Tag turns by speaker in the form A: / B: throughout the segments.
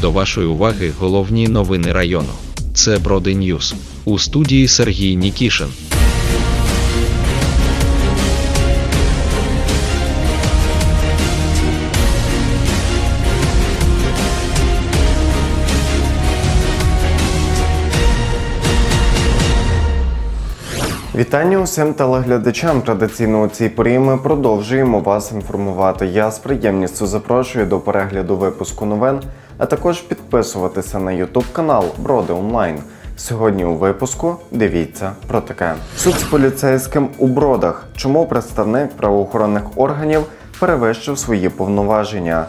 A: До вашої уваги головні новини району. Це Броди Ньюс. У студії Сергій Нікішин.
B: Вітання усім телеглядачам. Традиційно у цій порі ми продовжуємо вас інформувати. Я з приємністю запрошую до перегляду випуску новин, а також підписуватися на YouTube канал Броди Онлайн. Сьогодні у випуску дивіться про таке: суд з поліцейським у бродах. Чому представник правоохоронних органів перевищив свої повноваження?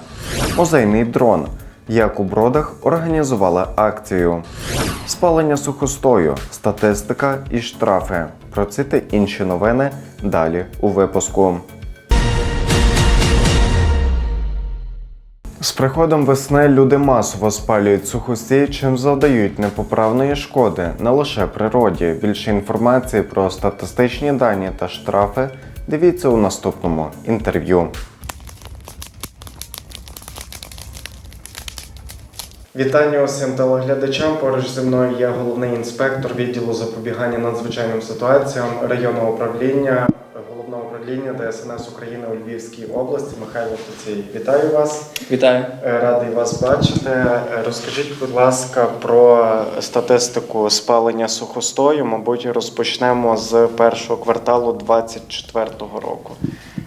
B: Музейний дрон. Як у бродах організували акцію. Спалення сухостою, статистика і штрафи. Про ці та інші новини далі у випуску. З приходом весни люди масово спалюють сухостій, чим завдають непоправної шкоди не лише природі. Більше інформації про статистичні дані та штрафи дивіться у наступному інтерв'ю. Вітання усім телеглядачам. Поруч зі мною є головний інспектор відділу запобігання надзвичайним ситуаціям районного управління головного управління ДСНС України у Львівській області Михайло Туцій. Вітаю вас.
C: Вітаю.
B: Е, Радий вас бачити. Е, Розкажіть, будь ласка, про статистику спалення сухостою. Мабуть, розпочнемо з першого кварталу 2024 року.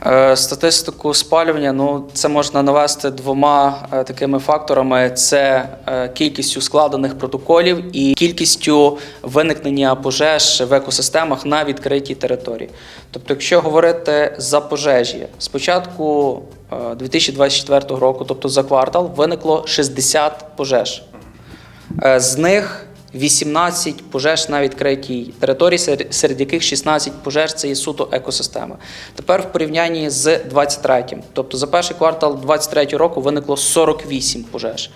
C: Е, Статистику спалювання ну це можна навести двома е, такими факторами: це е, кількістю складених протоколів і кількістю виникнення пожеж в екосистемах на відкритій території. Тобто, якщо говорити за пожежі, з початку е, 2024 року, тобто за квартал, виникло 60 пожеж. З них 18 пожеж на відкритій території, сер- серед яких 16 пожеж це є суто екосистема. Тепер в порівнянні з 23-м, тобто за перший квартал 23 року виникло 48 пожеж.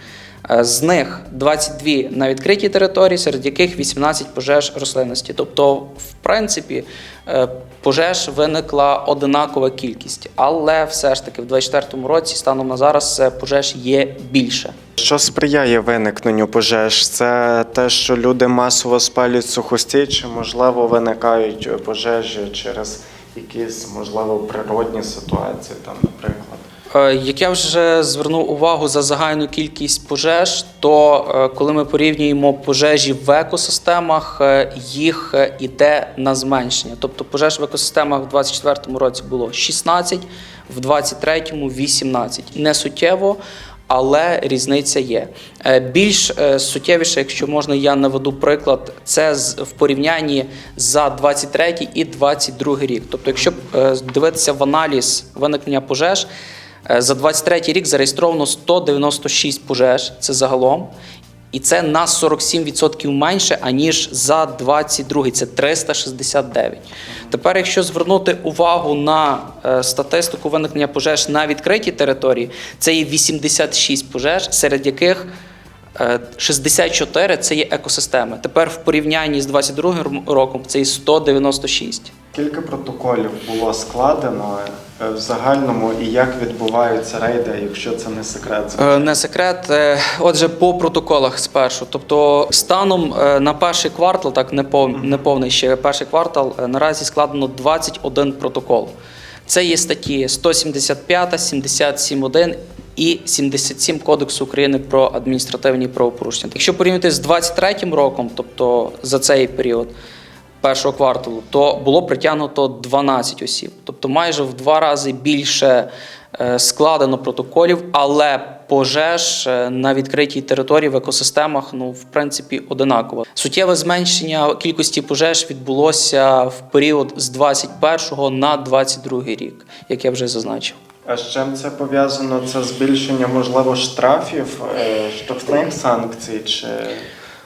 C: Е, З них 22 на відкритій території, серед яких 18 пожеж рослинності. Тобто, в принципі, е, пожеж виникла одинакова кількість, але все ж таки в 24-му році станом на зараз пожеж є більше.
B: Що сприяє виникненню пожеж? Це те, що люди масово спалюють сухостій, чи можливо виникають пожежі через якісь можливо природні ситуації, там, наприклад.
C: Е, Як я вже звернув увагу за загальну кількість пожеж, то е, коли ми порівнюємо пожежі в екосистемах, е, їх іде на зменшення. Тобто пожеж в екосистемах в 2024 році було 16, в 2023 – 18. Не суттєво, але різниця є. Більш суттєвіше, якщо можна, я наведу приклад, це в порівнянні за 23 і 22 рік. Тобто, якщо дивитися в аналіз виникнення пожеж, за 23 рік зареєстровано 196 пожеж, це загалом. І це на 47% менше, аніж за 22 це 369. Тепер, якщо звернути увагу на е, статистику виникнення пожеж на відкритій території, це є 86 пожеж, серед яких е, 64 це є екосистеми. Тепер в порівнянні з 22 роком це є 196.
B: Кілька протоколів було складено е, в загальному, і як відбуваються рейди, якщо це не секрет.
C: Е, Не секрет. Е, Отже, по протоколах спершу. Тобто, станом е, на перший квартал, так не пов- не повний ще перший квартал, е, наразі складено 21 протокол. Це є статті 175, 77.1 і 77 Кодексу України про адміністративні правопорушення. Якщо порівняти з 23 роком, тобто за цей період, першого кварталу, то було притягнуто 12 осіб. Тобто майже в два рази більше е, складено протоколів, але пожеж е, на відкритій території в екосистемах, ну, в принципі, одинаково. Суттєве зменшення кількості пожеж відбулося в період з 21 на 22 рік, як я вже зазначив.
B: А з чим це пов'язано? Це збільшення, можливо, штрафів, е, штрафних санкцій, чи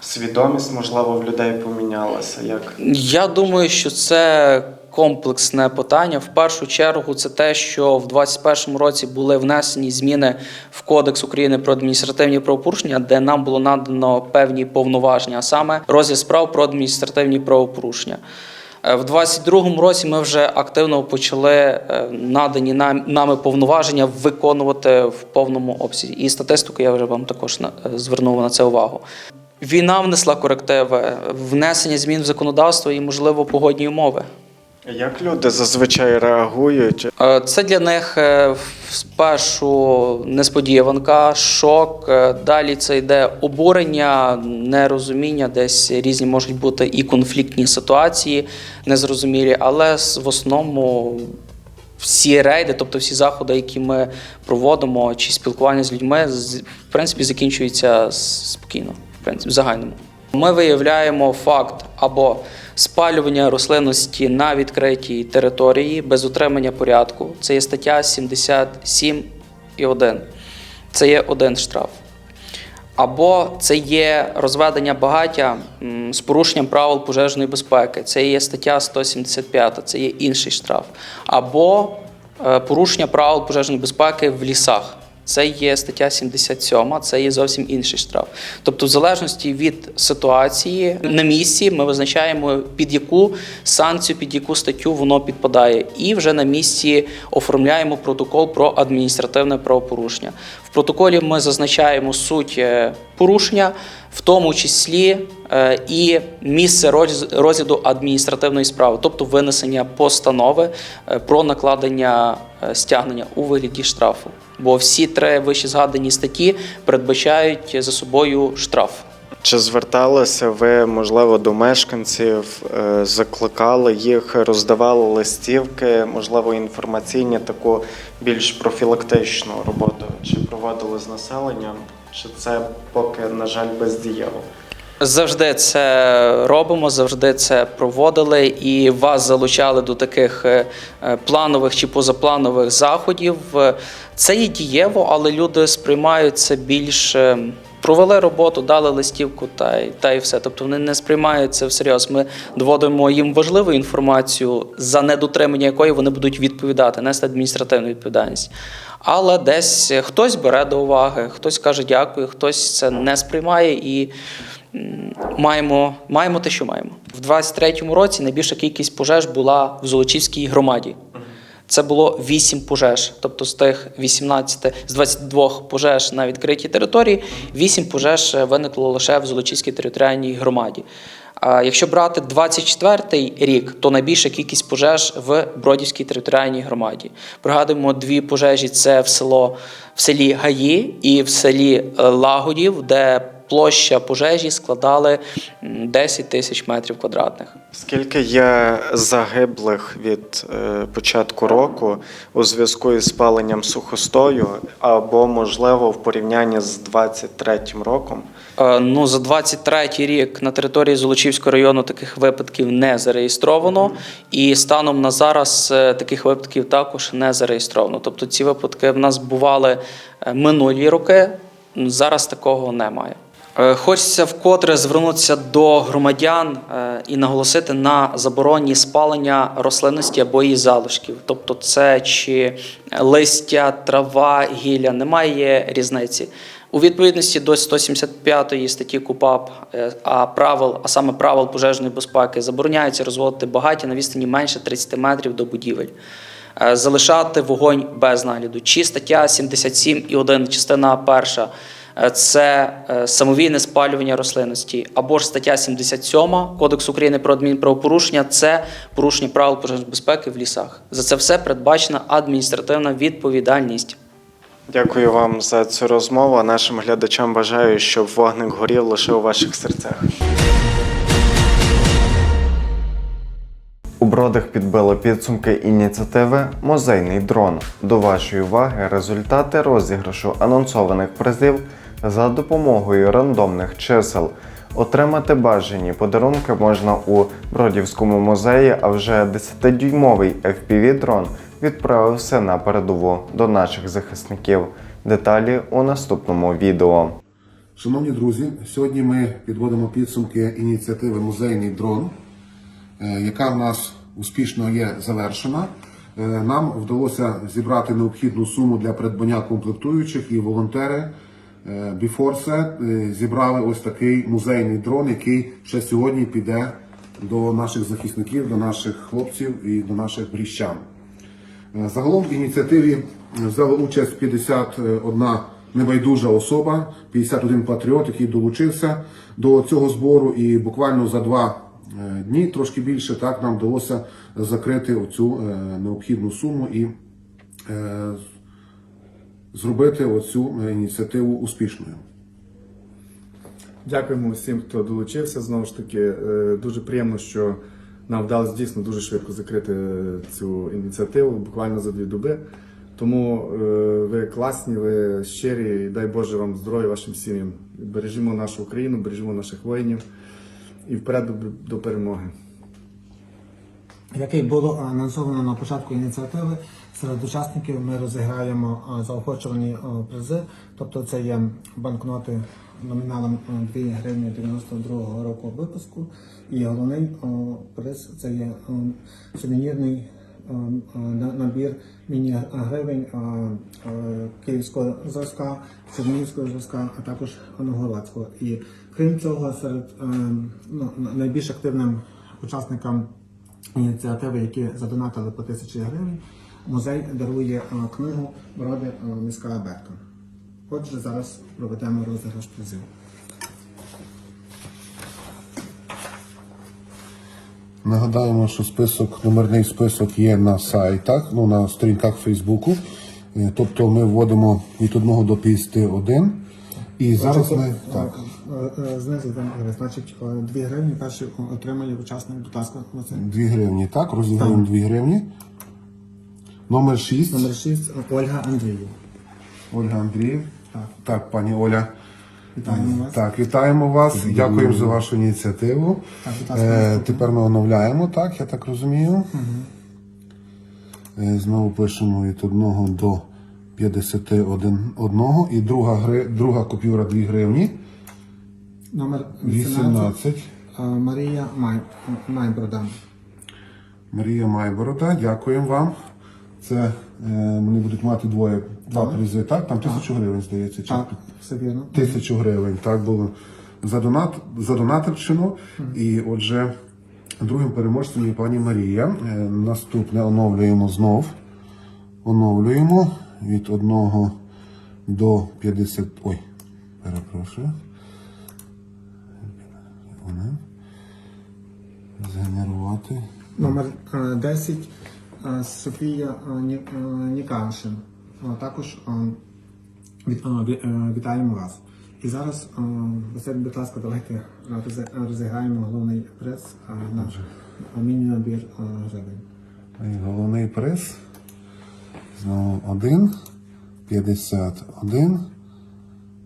B: свідомість, можливо, в людей помінялася? Як
C: Я думаю, що це комплексне питання. В першу чергу, це те, що в 2021 році були внесені зміни в Кодекс України про адміністративні правопорушення, де нам було надано певні повноваження, а саме розгляд справ про адміністративні правопорушення. Е, В 22-му році ми вже активно почали е, надані нам- нами повноваження виконувати в повному обсязі. І статистику я вже вам також е, звернув на це увагу. Війна внесла корективи, внесення змін в законодавство і, можливо, погодні умови.
B: Як люди зазвичай реагують?
C: Е, Це для них е, спершу несподіванка, шок. е, Далі це йде обурення, нерозуміння, десь різні можуть бути і конфліктні ситуації незрозумілі, але в основному всі рейди, тобто всі заходи, які ми проводимо, чи спілкування з людьми, в принципі, закінчуються спокійно, в принципі, в загальному. Ми виявляємо факт або спалювання рослинності на відкритій території без утримання порядку. Це є стаття 77 і 1. Це є один штраф. Або це є розведення багаття з порушенням правил пожежної безпеки. Це є стаття 175, це є інший штраф. Або е, порушення правил пожежної безпеки в лісах. Це є стаття 77, це є зовсім інший штраф. Тобто, в залежності від ситуації на місці ми визначаємо під яку санкцію, під яку статтю воно підпадає, і вже на місці оформляємо протокол про адміністративне правопорушення. В протоколі ми зазначаємо суть е, порушення, в тому числі е, і місце роз- розгляду адміністративної справи, тобто винесення постанови е, про накладення е, стягнення у вигляді штрафу. Бо всі три вище згадані статті передбачають за собою штраф.
B: Чи зверталися ви, можливо, до мешканців, закликали їх, роздавали листівки, можливо, інформаційні, таку більш профілактичну роботу? Чи проводили з населенням? Чи це поки, на жаль, бездієво?
C: Завжди це робимо, завжди це проводили і вас залучали до таких е, планових чи позапланових заходів. Це є дієво, але люди сприймають це більш. е, Провели роботу, дали листівку та й та й все. Тобто вони не сприймають це всерйоз. Ми доводимо їм важливу інформацію, за недотримання якої вони будуть відповідати, нести адміністративну відповідальність. Але десь хтось бере до уваги, хтось каже дякую, хтось це не сприймає і маємо, маємо те, що маємо. В 23-му році найбільша кількість пожеж була в Золочівській громаді. Це було 8 пожеж, тобто з тих 18, з 22 пожеж на відкритій території, 8 пожеж е, виникло лише в Золочівській територіальній громаді. Якщо брати 24-й рік, то найбільша кількість пожеж в Бродівській територіальній громаді. Пригадуємо дві пожежі: це в село в селі Гаї і в селі е, Лагодів, де площа пожежі складали м, 10 тисяч метрів квадратних.
B: Скільки є загиблих від е, початку року у зв'язку із спаленням сухостою, або, можливо, в порівнянні з 23-м роком?
C: Е, Ну, за 23 рік на території Золочівського району таких випадків не зареєстровано, і станом на зараз е, таких випадків також не зареєстровано. Тобто ці випадки в нас бували е, минулі роки, зараз такого немає. Хочеться вкотре звернутися до громадян і наголосити на забороні спалення рослинності або її залишків. Тобто, це чи листя, трава, гілля, немає різниці. У відповідності до 175 статті КУПАП, е, а правил, а саме правил пожежної безпеки, забороняється розводити багаття на відстані менше 30 метрів до будівель. Е, Залишати вогонь без нагляду. Чи стаття 77 і 1, частина перша е, це е, самовільне спалювання рослинності, або ж стаття 77 Кодексу України про адмінправопорушення це порушення правил пожежної безпеки в лісах. За це все передбачена адміністративна відповідальність.
B: Дякую вам за цю розмову. Нашим глядачам бажаю, щоб вогник горів лише у ваших серцях. У бродах підбили підсумки ініціативи Музейний дрон. До вашої уваги результати розіграшу анонсованих призів за допомогою рандомних чисел. Отримати бажані подарунки можна у Бродівському музеї, а вже 10-дюймовий FPV-дрон відправився на передову до наших захисників. Деталі у наступному відео.
D: Шановні друзі, сьогодні ми підводимо підсумки ініціативи Музейний дрон, е, яка в нас успішно є завершена. Е, Нам вдалося зібрати необхідну суму для придбання комплектуючих і волонтери е, Біфорсе зібрали ось такий музейний дрон, який ще сьогодні піде до наших захисників, до наших хлопців і до наших бріщан. Е, Загалом в ініціативі взяла участь 51 небайдужа особа, 51 патріот, який долучився до цього збору, і буквально за два е, дні, трошки більше, так нам вдалося закрити оцю е, необхідну суму і зробити оцю ініціативу успішною.
E: Дякуємо всім, хто долучився. Знову ж таки, дуже приємно, що нам вдалося дійсно дуже швидко закрити е, цю ініціативу, буквально за дві доби. Тому е, ви класні, ви щирі, і дай Боже вам здоров'я вашим сім'ям. Бережімо нашу Україну, бережімо наших воїнів і вперед до, перемоги.
F: Як і було анонсовано на початку ініціативи, серед учасників ми розіграємо заохочувані призи, тобто це є банкноти номіналом 2 гривні 92 року випуску. І головний приз це є сувенірний а, а, на- набір міні-гривень київського зразка, чернігівського зразка, а також новгородського. І крім цього, серед ну, найбільш активним учасникам ініціативи, які задонатили по тисячі гривень, музей дарує е, книгу Броди е, міська Абетка. Отже, зараз проведемо розіграш призів.
D: Нагадаємо, що список, номерний список є на сайтах, ну на сторінках Фейсбуку. Е, Тобто ми вводимо від 1 до 51. І зараз ми так.
F: Е, е, Знизу там е, значить 2 гривні перший отримає учасник, будь ласка, оце.
D: 2 гривні, так, розіграємо 2 гривні. Номер 6.
F: Номер 6 Ольга Андріїв.
D: Ольга Андріїв.
F: Так.
D: Так, пані Оля.
F: Вітаємо вас.
D: Так, вітаємо вас. Дякуємо за вашу ініціативу.
F: Так, будь ласка,
D: Е,
F: наступне.
D: тепер ми оновляємо, так, я так розумію. Е, знову пишемо від 1 до 51 одного. І друга, гри, друга купюра 2 гривні.
F: Номер 18
D: 18.
F: е, Марія Май, Майброда.
D: Марія Майборода, дякуємо вам. Це е, вони будуть мати двоє два призи, так? Там тисячу гривень, здається, чи
F: Так, все вірно.
D: тисячу гривень. Так було за донат за донатерщину. І отже, другим переможцем є пані Марія. Е, Наступне оновлюємо знов. Оновлюємо від 1 до 50. Ой, перепрошую. Згенерувати.
F: Номер е, 10 е, Софія е, Ні- е, Ніканшин. Е, Також е, е, е, вітаємо вас. І зараз, е, Василь, будь ласка, давайте розіграємо головний е, на міні-набір е, гривень.
D: Головний приз. Знову 1, 51.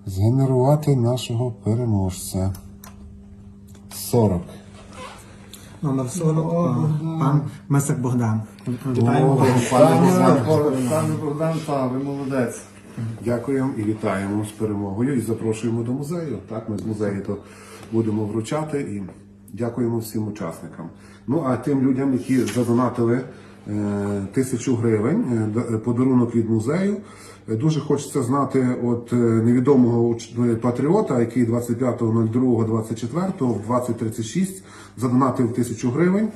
D: Згенерувати нашого переможця. 40.
F: Номер 40 е, пан Месик Богдан. Вітаємо.
E: Пане Богдан, та, ви молодець.
D: Дякуємо і вітаємо з перемогою і запрошуємо до музею. Так, ми з музею то будемо вручати і дякуємо всім учасникам. Ну а тим людям, які задонатили е, тисячу гривень, е, подарунок від музею. Дуже хочеться знати от невідомого патріота, який 25.02.24 в 2036 задонатив тисячу гривень.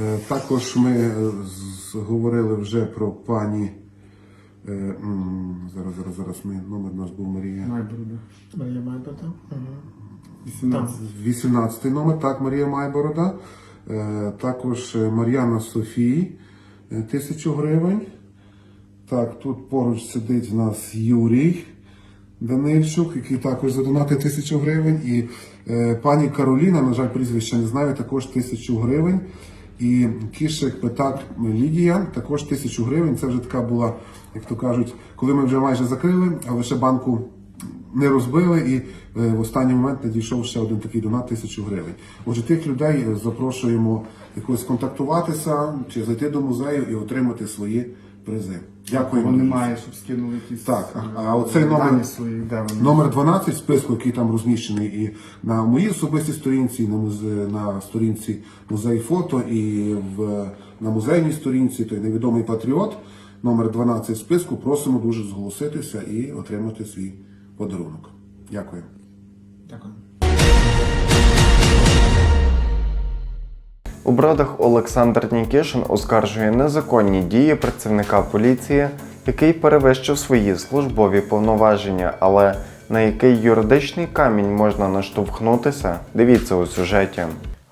D: Е, Також ми е, говорили вже про пані. Е, зараз, зараз, зараз ми номер у нас був Марія.
E: Майборода.
F: Марія Майброда.
E: 18.
D: 18 номер, так, Марія Майборода. Також Мар'яна Софії, тисячу гривень. Так, тут поруч сидить в нас Юрій Данильчук, який також задонатив тисячу гривень. І пані Кароліна, на жаль, прізвище не знаю, також тисячу гривень. І Кішик Петак Лідія також тисячу гривень. Це вже така була, як то кажуть, коли ми вже майже закрили, але ще банку не розбили, і е, в останній момент надійшов ще один такий донат тисячу гривень. Отже, тих людей е, запрошуємо якось контактуватися чи зайти до музею і отримати свої призи.
E: Його
D: дуже.
E: немає, щоб скинули якісь
D: Так,
E: е,
D: а оцей номер-
E: дані свої, де вони.
D: Номер 12 в списку, який там розміщений і на моїй особистій сторінці, і на, музе... на сторінці музей фото, і в... на музейній сторінці, той невідомий патріот, номер 12 в списку. Просимо дуже зголоситися і отримати свій подарунок. Дякую.
F: Дякую.
B: У бродах Олександр Нікішин оскаржує незаконні дії працівника поліції, який перевищив свої службові повноваження, але на який юридичний камінь можна наштовхнутися, дивіться у сюжеті.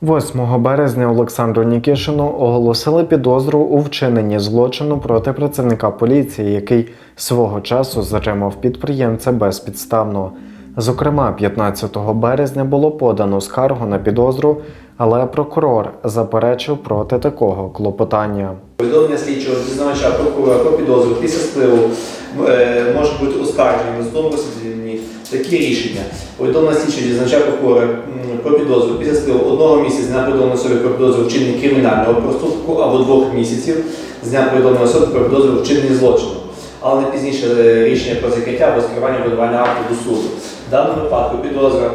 B: 8 березня Олександру Нікішину оголосили підозру у вчиненні злочину проти працівника поліції, який свого часу затримав підприємця безпідставно. Зокрема, 15 березня було подано скаргу на підозру, але прокурор заперечив проти такого клопотання.
G: Повідомлення слідчого дізнавача прокурора про підозру після спливу е, можуть бути оскаржені на судовому засіданні такі рішення. Повідомлення слідчого дізнавача прокурора про підозру після спливу одного місяця дня повідомлення особи про підозру вчинення кримінального проступку або двох місяців з дня повідомлення особи про підозру вчинення злочину, але не пізніше е, рішення про закриття або скерування видавання акту до суду. В даному випадку підозра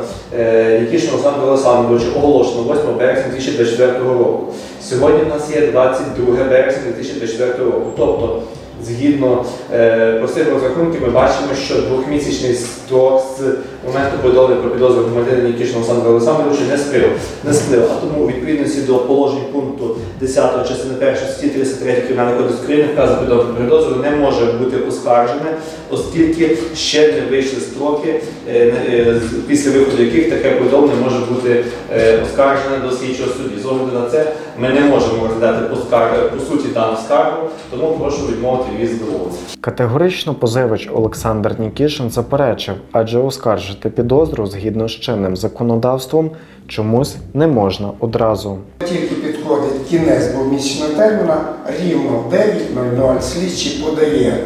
G: Нікішина Олександра Олександровича оголошено 8 березня 2024 року. Сьогодні в нас є 22 березня 2024 року. Тобто, згідно е, простих розрахунків, ми бачимо, що двохмісячний строк з моменту повідомлення про підозру громадянина Нікішина Олександра Олександровича не сплив. Не сплив. А тому у відповідності до положень пункту 10 частини 1 статті 33 Кримінального кодексу України вказано повідомлення про підозру не може бути оскаржене, оскільки ще не вийшли строки, е, е, після виходу яких таке повідомлення може бути е, оскаржене до слідчого судді. З огляду на це ми не можемо розглядати по, по суті дану скаргу, тому прошу відмовити від задоволення.
B: Категорично позивач Олександр Нікішин заперечив, адже оскаржити підозру згідно з чинним законодавством чомусь не можна одразу.
H: Тільки підходить кінець двомісячного терміну, рівно 9.00 слідчий подає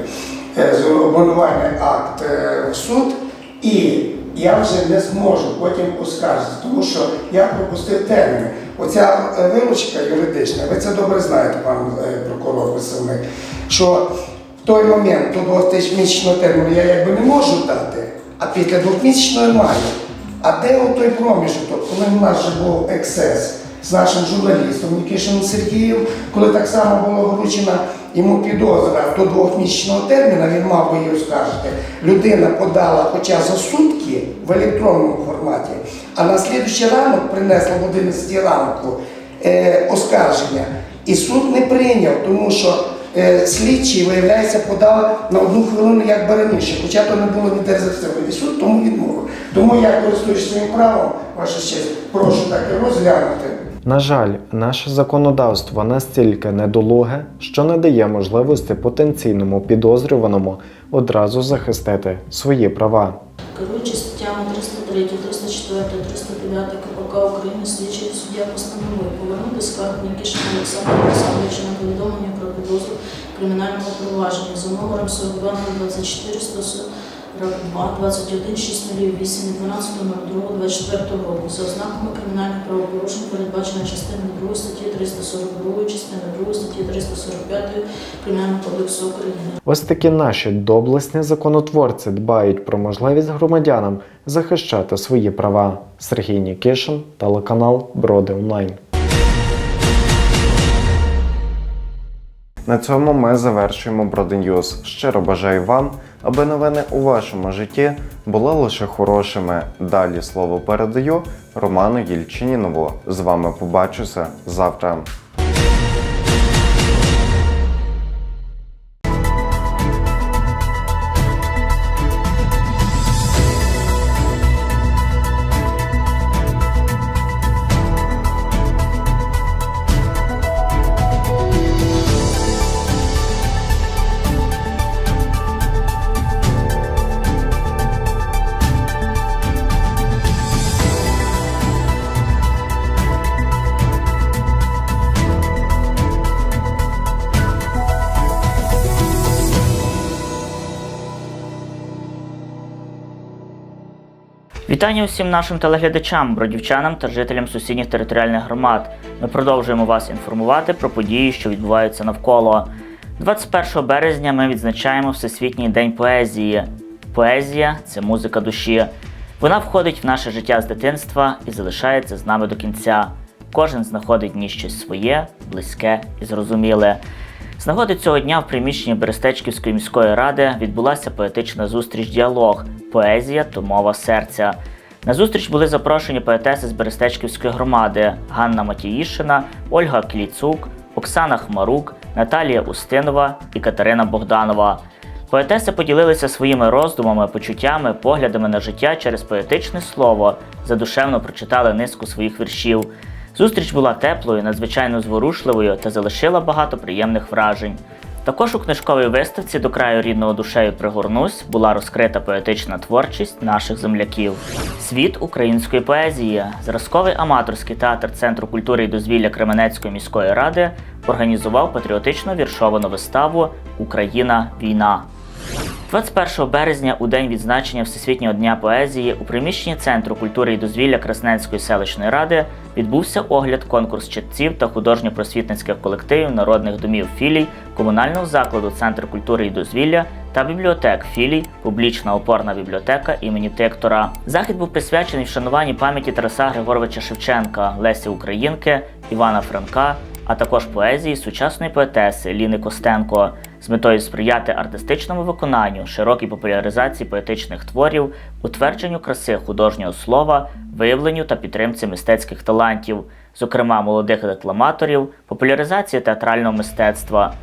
H: е, обвинувальний акт е, в суд, і я вже не зможу потім оскаржити, тому що я пропустив терміни. Оця е, вилучка юридична, ви це добре знаєте, пан прокурор представник, що в той момент до двохмісячного терміну я якби не можу дати, а після двохмісячного маю. А де той проміжок, коли в нас вже був ексцес з нашим журналістом Нікішином Сергієм, коли так само було вручена йому підозра до двохмісячного терміну, він мав би її оскаржити. Людина подала хоча за сутки в електронному форматі, а на слідуючий ранок принесла в 11 ранку е, оскарження. І суд не прийняв, тому що слідчий, виявляється, подав на одну хвилину як би раніше, хоча то не було ніде. І суд тому відмовив. Тому я користуюсь своїм правом, ваша честь, прошу так і розглянути.
B: На жаль, наше законодавство настільки недолуге, що не дає можливості потенційному підозрюваному одразу захистити свої права.
I: Керуючись статтями 303, 304, 309 КПК України, слідчий суддя постановив повернути скаргу Нікішина Олександра Олександровича на повідомлення підозру кримінального провадження за номером 42 24 142 21 608 від 12.02 24 року за ознаками кримінальних правопорушень, передбачено частиною 2 статті 342, частиною 2 статті 345 Кримінального кодексу України.
B: Ось такі наші доблесні законотворці дбають про можливість громадянам захищати свої права. Сергій Нікішин, телеканал Броди Онлайн. На цьому ми завершуємо Броди Ньюз. Щиро бажаю вам, аби новини у вашому житті були лише хорошими. Далі слово передаю Роману Єльчинінову. З вами побачуся завтра.
J: Вітання усім нашим телеглядачам, бродівчанам та жителям сусідніх територіальних громад. Ми продовжуємо вас інформувати про події, що відбуваються навколо. 21 березня ми відзначаємо Всесвітній день поезії. Поезія це музика душі. Вона входить в наше життя з дитинства і залишається з нами до кінця. Кожен знаходить в ній щось своє, близьке і зрозуміле. З нагоди цього дня в приміщенні Берестечківської міської ради відбулася поетична зустріч діалог Поезія то мова серця. На зустріч були запрошені поетеси з Берестечківської громади Ганна Матіїшина, Ольга Кліцук, Оксана Хмарук, Наталія Устинова і Катерина Богданова. Поетеси поділилися своїми роздумами, почуттями, поглядами на життя через поетичне слово, задушевно прочитали низку своїх віршів. Зустріч була теплою, надзвичайно зворушливою та залишила багато приємних вражень. Також у книжковій виставці до краю рідного душею пригорнусь була розкрита поетична творчість наших земляків. Світ української поезії, зразковий аматорський театр Центру культури і дозвілля Кременецької міської ради організував патріотично віршовану виставу Україна війна. 21 березня, у день відзначення Всесвітнього дня поезії, у приміщенні Центру культури і дозвілля Красненської селищної ради відбувся огляд конкурс читців та художньо-просвітницьких колективів народних домів філій комунального закладу Центр культури і дозвілля та бібліотек філій, публічна опорна бібліотека імені Тектора. Захід був присвячений вшануванні пам'яті Тараса Григоровича Шевченка, Лесі Українки, Івана Франка, а також поезії сучасної поетеси Ліни Костенко з метою сприяти артистичному виконанню, широкій популяризації поетичних творів, утвердженню краси художнього слова, виявленню та підтримці мистецьких талантів, зокрема молодих декламаторів, популяризації театрального мистецтва.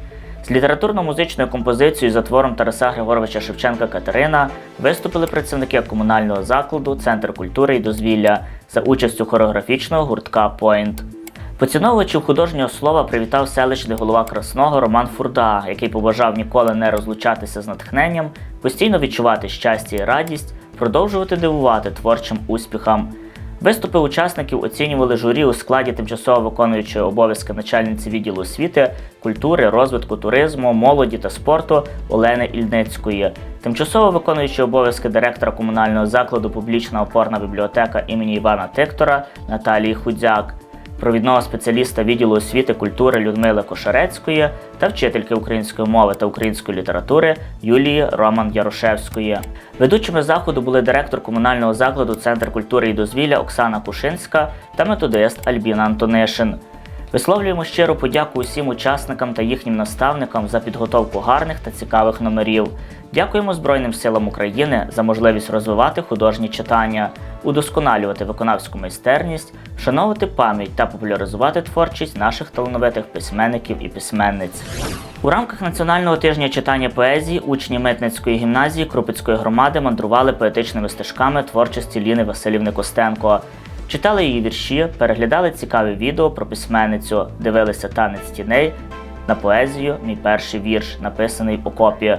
J: З літературно-музичною композицією за твором Тараса Григоровича Шевченка Катерина виступили працівники комунального закладу Центр культури і дозвілля за участю хореографічного гуртка Пойнт. Поціновувачів художнього слова привітав селищний голова Красного Роман Фурда, який побажав ніколи не розлучатися з натхненням, постійно відчувати щастя і радість, продовжувати дивувати творчим успіхам. Виступи учасників оцінювали журі у складі тимчасово виконуючої обов'язки начальниці відділу освіти, культури, розвитку туризму, молоді та спорту Олени Ільницької, тимчасово виконуючи обов'язки директора комунального закладу Публічна опорна бібліотека імені Івана Тектора Наталії Худзяк провідного спеціаліста відділу освіти культури Людмили Кошарецької та вчительки української мови та української літератури Юлії Роман Ярошевської. Ведучими заходу були директор комунального закладу Центр культури і дозвілля Оксана Кушинська та методист Альбіна Антонишин. Висловлюємо щиру подяку усім учасникам та їхнім наставникам за підготовку гарних та цікавих номерів. Дякуємо Збройним силам України за можливість розвивати художні читання, удосконалювати виконавську майстерність, вшановувати пам'ять та популяризувати творчість наших талановитих письменників і письменниць. У рамках національного тижня читання поезії учні Митницької гімназії Крупицької громади мандрували поетичними стежками творчості Ліни Василівни Костенко. Читали її вірші, переглядали цікаві відео про письменницю, дивилися танець тіней на поезію Мій перший вірш, написаний в окопі.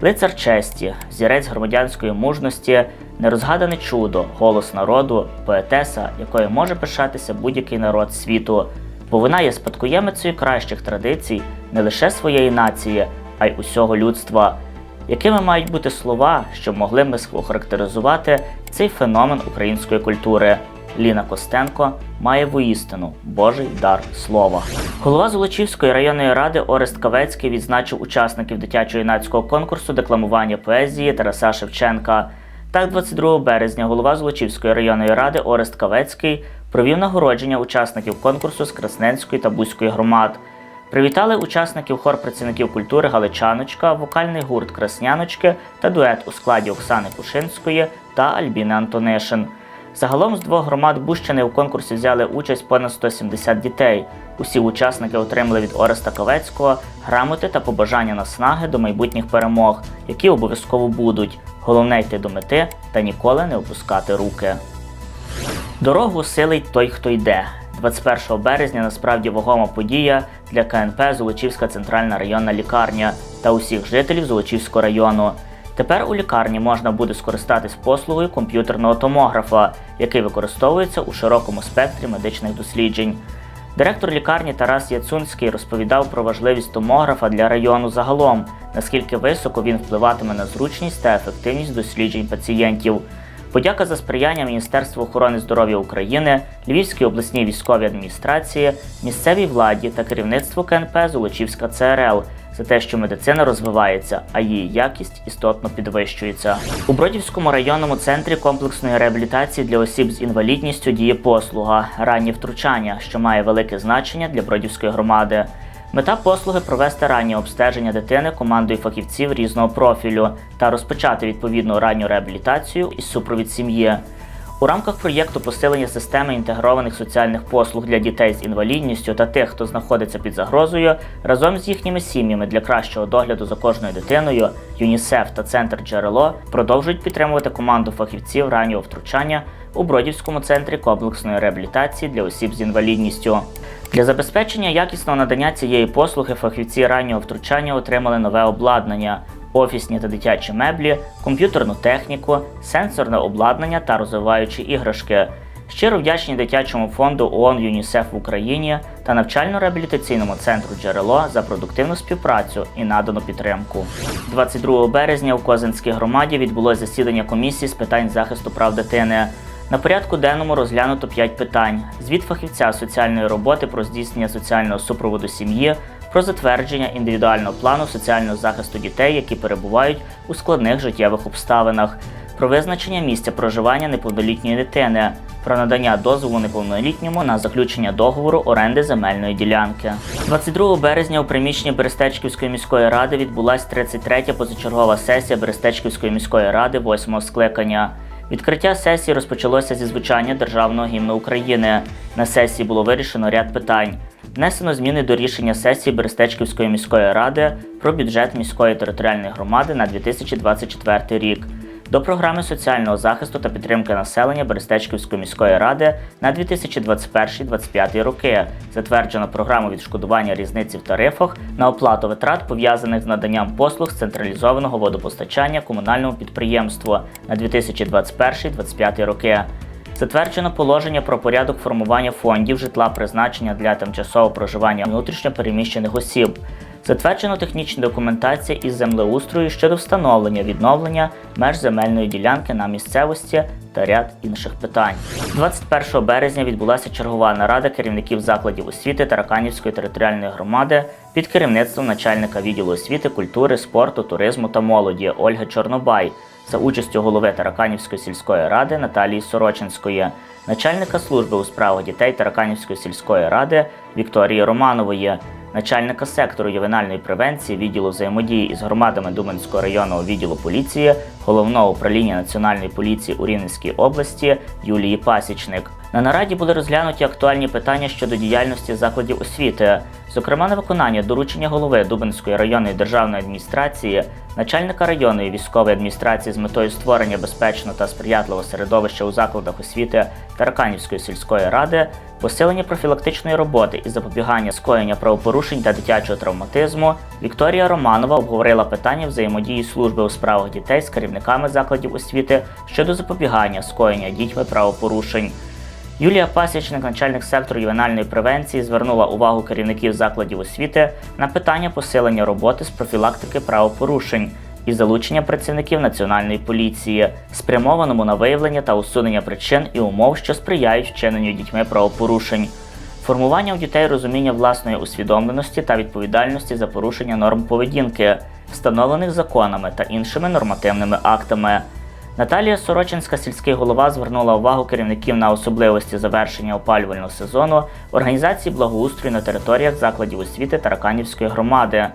J: Лицар честі, зірець громадянської мужності, нерозгадане чудо, голос народу, поетеса, якою може пишатися будь-який народ світу, бо вона є спадкоємицею кращих традицій не лише своєї нації, а й усього людства. Якими мають бути слова, щоб могли ми охарактеризувати цей феномен української культури? Ліна Костенко має воістину Божий дар слова. Голова Золочівської районної ради Орест Кавецький відзначив учасників дитячо-юнацького конкурсу декламування поезії Тараса Шевченка. Так, 22 березня голова Золочівської районної ради Орест Кавецький провів нагородження учасників конкурсу з Красненської та Бузької громад. Привітали учасників хор працівників культури Галичаночка, вокальний гурт Красняночки та дует у складі Оксани Кушинської та Альбіни Антонишин. Загалом з двох громад Бущини у конкурсі взяли участь понад 170 дітей. Усі учасники отримали від Ореста Ковецького грамоти та побажання наснаги до майбутніх перемог, які обов'язково будуть. Головне йти до мети та ніколи не опускати руки. Дорогу силить той, хто йде. 21 березня насправді вагома подія для КНП Золочівська центральна районна лікарня та усіх жителів Золочівського району. Тепер у лікарні можна буде скористатись послугою комп'ютерного томографа, який використовується у широкому спектрі медичних досліджень. Директор лікарні Тарас Яцунський розповідав про важливість томографа для району загалом, наскільки високо він впливатиме на зручність та ефективність досліджень пацієнтів. Подяка за сприяння Міністерству охорони здоров'я України, Львівській обласній військовій адміністрації, місцевій владі та керівництву КНП Золочівська ЦРЛ за те, що медицина розвивається, а її якість істотно підвищується. У Бродівському районному центрі комплексної реабілітації для осіб з інвалідністю діє послуга ранні втручання, що має велике значення для Бродівської громади. Мета послуги провести раннє обстеження дитини командою фахівців різного профілю та розпочати відповідну ранню реабілітацію і супровід сім'ї. У рамках проєкту посилення системи інтегрованих соціальних послуг для дітей з інвалідністю та тих, хто знаходиться під загрозою, разом з їхніми сім'ями для кращого догляду за кожною дитиною, ЮНІСЕФ та Центр Джерело продовжують підтримувати команду фахівців раннього втручання у Бродівському центрі комплексної реабілітації для осіб з інвалідністю. Для забезпечення якісного надання цієї послуги фахівці раннього втручання отримали нове обладнання, офісні та дитячі меблі, комп'ютерну техніку, сенсорне обладнання та розвиваючі іграшки. Щиро вдячні дитячому фонду ООН ЮНІСЕФ в Україні та навчально-реабілітаційному центру Джерело за продуктивну співпрацю і надану підтримку. 22 березня у Козинській громаді відбулося засідання комісії з питань захисту прав дитини. На порядку денному розглянуто 5 питань: звіт фахівця соціальної роботи про здійснення соціального супроводу сім'ї, про затвердження індивідуального плану соціального захисту дітей, які перебувають у складних життєвих обставинах, про визначення місця проживання неповнолітньої дитини, про надання дозволу неповнолітньому на заключення договору оренди земельної ділянки. 22 березня у приміщенні Берестечківської міської ради відбулася 33-я позачергова сесія Берестечківської міської ради 8 скликання. Відкриття сесії розпочалося зі звучання державного гімну України. На сесії було вирішено ряд питань. Внесено зміни до рішення сесії Берестечківської міської ради про бюджет міської територіальної громади на 2024 рік. До програми соціального захисту та підтримки населення Берестечківської міської ради на 2021-2025 роки затверджено програму відшкодування різниці в тарифах на оплату витрат пов'язаних з наданням послуг з централізованого водопостачання комунальному підприємству на 2021-2025 роки. Затверджено положення про порядок формування фондів житла призначення для тимчасового проживання внутрішньо переміщених осіб. Затверджено технічна документація із землеустрою щодо встановлення відновлення меж земельної ділянки на місцевості та ряд інших питань. 21 березня відбулася чергова нарада керівників закладів освіти Тараканівської територіальної громади під керівництвом начальника відділу освіти, культури, спорту, туризму та молоді Ольги Чорнобай за участю голови Тараканівської сільської ради Наталії Сорочинської, начальника служби у справах дітей Тараканівської сільської ради Вікторії Романової, начальника сектору ювенальної превенції відділу взаємодії із громадами Думанського районного відділу поліції, головного управління Національної поліції у Рівненській області Юлії Пасічник. На нараді були розглянуті актуальні питання щодо діяльності закладів освіти, зокрема на виконання доручення голови Дубинської районної державної адміністрації, начальника районної військової адміністрації з метою створення безпечного та сприятливого середовища у закладах освіти Тараканівської сільської ради, посилення профілактичної роботи і запобігання скоєння правопорушень та дитячого травматизму, Вікторія Романова обговорила питання взаємодії служби у справах дітей з керівниками закладів освіти щодо запобігання скоєння дітьми правопорушень. Юлія Пасічник, начальник сектору ювенальної превенції, звернула увагу керівників закладів освіти на питання посилення роботи з профілактики правопорушень і залучення працівників національної поліції, спрямованому на виявлення та усунення причин і умов, що сприяють вчиненню дітьми правопорушень. Формування у дітей розуміння власної усвідомленості та відповідальності за порушення норм поведінки, встановлених законами та іншими нормативними актами. Наталія Сорочинська, сільський голова, звернула увагу керівників на особливості завершення опалювального сезону в організації благоустрою на територіях закладів освіти Тараканівської громади.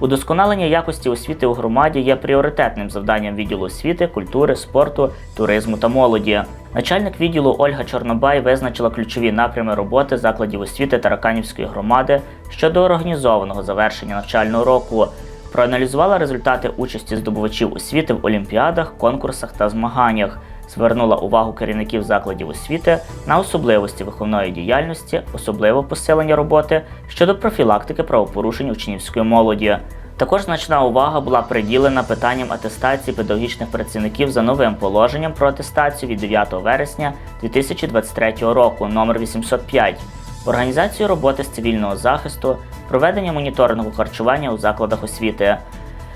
J: Удосконалення якості освіти у громаді є пріоритетним завданням відділу освіти, культури, спорту, туризму та молоді. Начальник відділу Ольга Чорнобай визначила ключові напрями роботи закладів освіти Тараканівської громади щодо організованого завершення навчального року. Проаналізувала результати участі здобувачів освіти в олімпіадах, конкурсах та змаганнях, звернула увагу керівників закладів освіти на особливості виховної діяльності, особливо посилення роботи щодо профілактики правопорушень учнівської молоді. Також значна увага була приділена питанням атестації педагогічних працівників за новим положенням про атестацію від 9 вересня 2023 року номер 805 організацію роботи з цивільного захисту, проведення моніторингу харчування у закладах освіти.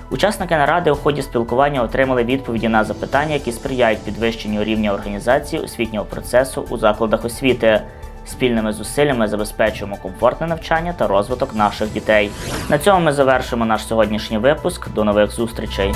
J: Учасники наради у ході спілкування отримали відповіді на запитання, які сприяють підвищенню рівня організації освітнього процесу у закладах освіти. Спільними зусиллями забезпечуємо комфортне навчання та розвиток наших дітей. На цьому ми завершимо наш сьогоднішній випуск. До нових зустрічей!